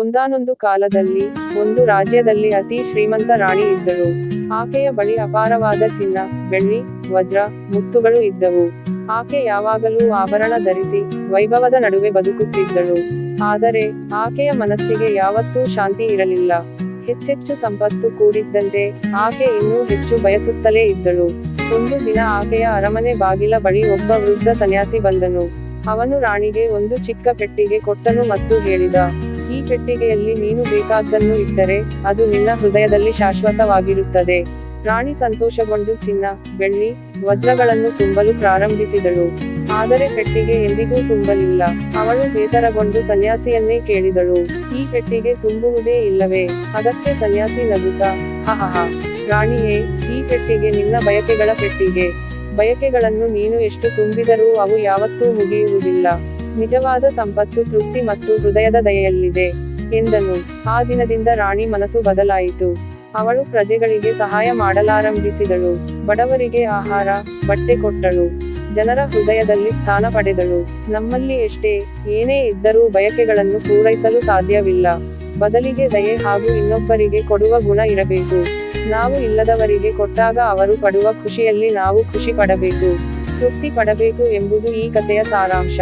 ಒಂದಾನೊಂದು ಕಾಲದಲ್ಲಿ ಒಂದು ರಾಜ್ಯದಲ್ಲಿ ಅತಿ ಶ್ರೀಮಂತ ರಾಣಿ ಇದ್ದಳು. ಆಕೆಯ ಬಳಿ ಅಪಾರವಾದ ಚಿನ್ನ, ಬೆಳ್ಳಿ, ವಜ್ರ, ಮುತ್ತುಗಳು ಇದ್ದವು. ಆಕೆ ಯಾವಾಗಲೂ ಆಭರಣ ಧರಿಸಿ ವೈಭವದ ನಡುವೆ ಬದುಕುತ್ತಿದ್ದಳು. ಆದರೆ ಆಕೆಯ ಮನಸ್ಸಿಗೆ ಯಾವತ್ತೂ ಶಾಂತಿ ಇರಲಿಲ್ಲ. ಹೆಚ್ಚೆಚ್ಚು ಸಂಪತ್ತು ಕೂಡಿದ್ದಂತೆ ಆಕೆ ಇನ್ನೂ ಹೆಚ್ಚು ಬಯಸುತ್ತಲೇ ಇದ್ದಳು. ಒಂದು ದಿನ ಆಕೆಯ ಅರಮನೆ ಬಾಗಿಲ ಬಳಿ ಒಬ್ಬ ವೃದ್ಧ ಸನ್ಯಾಸಿ ಬಂದನು. ಅವನು ರಾಣಿಗೆ ಒಂದು ಚಿಕ್ಕ ಪೆಟ್ಟಿಗೆ ಕೊಟ್ಟನು ಮತ್ತು ಹೇಳಿದ ಈ ಪೆಟ್ಟಿಗೆಯಲ್ಲಿ ನೀನು ಬೇಕಾದ್ದನ್ನು ಇಟ್ಟರೆ ಅದು ನಿನ್ನ ಹೃದಯದಲ್ಲಿ ಶಾಶ್ವತವಾಗಿರುತ್ತದೆ. ರಾಣಿ ಸಂತೋಷಗೊಂಡು ಚಿನ್ನ ಬೆಳ್ಳಿ ವಜ್ರಗಳನ್ನು ತುಂಬಲು ಪ್ರಾರಂಭಿಸಿದಳು. ಆದರೆ ಪೆಟ್ಟಿಗೆ ಎಂದಿಗೂ ತುಂಬಲಿಲ್ಲ. ಅವಳು ಬೇಸರಗೊಂಡು ಸನ್ಯಾಸಿಯನ್ನೇ ಕೇಳಿದಳು. ಈ ಪೆಟ್ಟಿಗೆ ತುಂಬುವುದೇ ಇಲ್ಲವೇ? ಅದಕ್ಕೆ ಸನ್ಯಾಸಿ ನಗುತ್ತಾ ಹಹಹ ರಾಣಿಯೇ, ಈ ಪೆಟ್ಟಿಗೆ ನಿನ್ನ ಬಯಕೆಗಳ ಪೆಟ್ಟಿಗೆ. ಬಯಕೆಗಳನ್ನು ನೀನು ಎಷ್ಟು ತುಂಬಿದರೂ ಅವು ಯಾವತ್ತೂ ಮುಗಿಯುವುದಿಲ್ಲ. ನಿಜವಾದ ಸಂಪತ್ತು, ತೃಪ್ತಿ ಮತ್ತು ಹೃದಯದ ದಯೆಯಲ್ಲಿದೆ, ಎಂದನು. ಆ ದಿನದಿಂದ ರಾಣಿ ಮನಸ್ಸು ಬದಲಾಯಿತು. ಅವಳು ಪ್ರಜೆಗಳಿಗೆ ಸಹಾಯ ಮಾಡಲಾರಂಭಿಸಿದಳು. ಬಡವರಿಗೆ ಆಹಾರ, ಬಟ್ಟೆ ಕೊಟ್ಟಳು. ಜನರ ಹೃದಯದಲ್ಲಿ ಸ್ಥಾನ ಪಡೆದಳು. ನಮ್ಮಲ್ಲಿ ಎಷ್ಟೇ ಏನೇ ಇದ್ದರೂ ಬಯಕೆಗಳನ್ನು ಪೂರೈಸಲು ಸಾಧ್ಯವಿಲ್ಲ. ಬದಲಿಗೆ ದಯೆ ಹಾಗೂ ಇನ್ನೊಬ್ಬರಿಗೆ ಕೊಡುವ ಗುಣ ಇರಬೇಕು. ನಾವು ಇಲ್ಲದವರಿಗೆ ಕೊಟ್ಟಾಗ ಅವರು ಪಡುವ ಖುಷಿಯಲ್ಲಿ ನಾವು ಖುಷಿ ಪಡಬೇಕು. ತೃಪ್ತಿ ಪಡಬೇಕು ಎಂಬುದು ಈ ಕಥೆಯ ಸಾರಾಂಶ.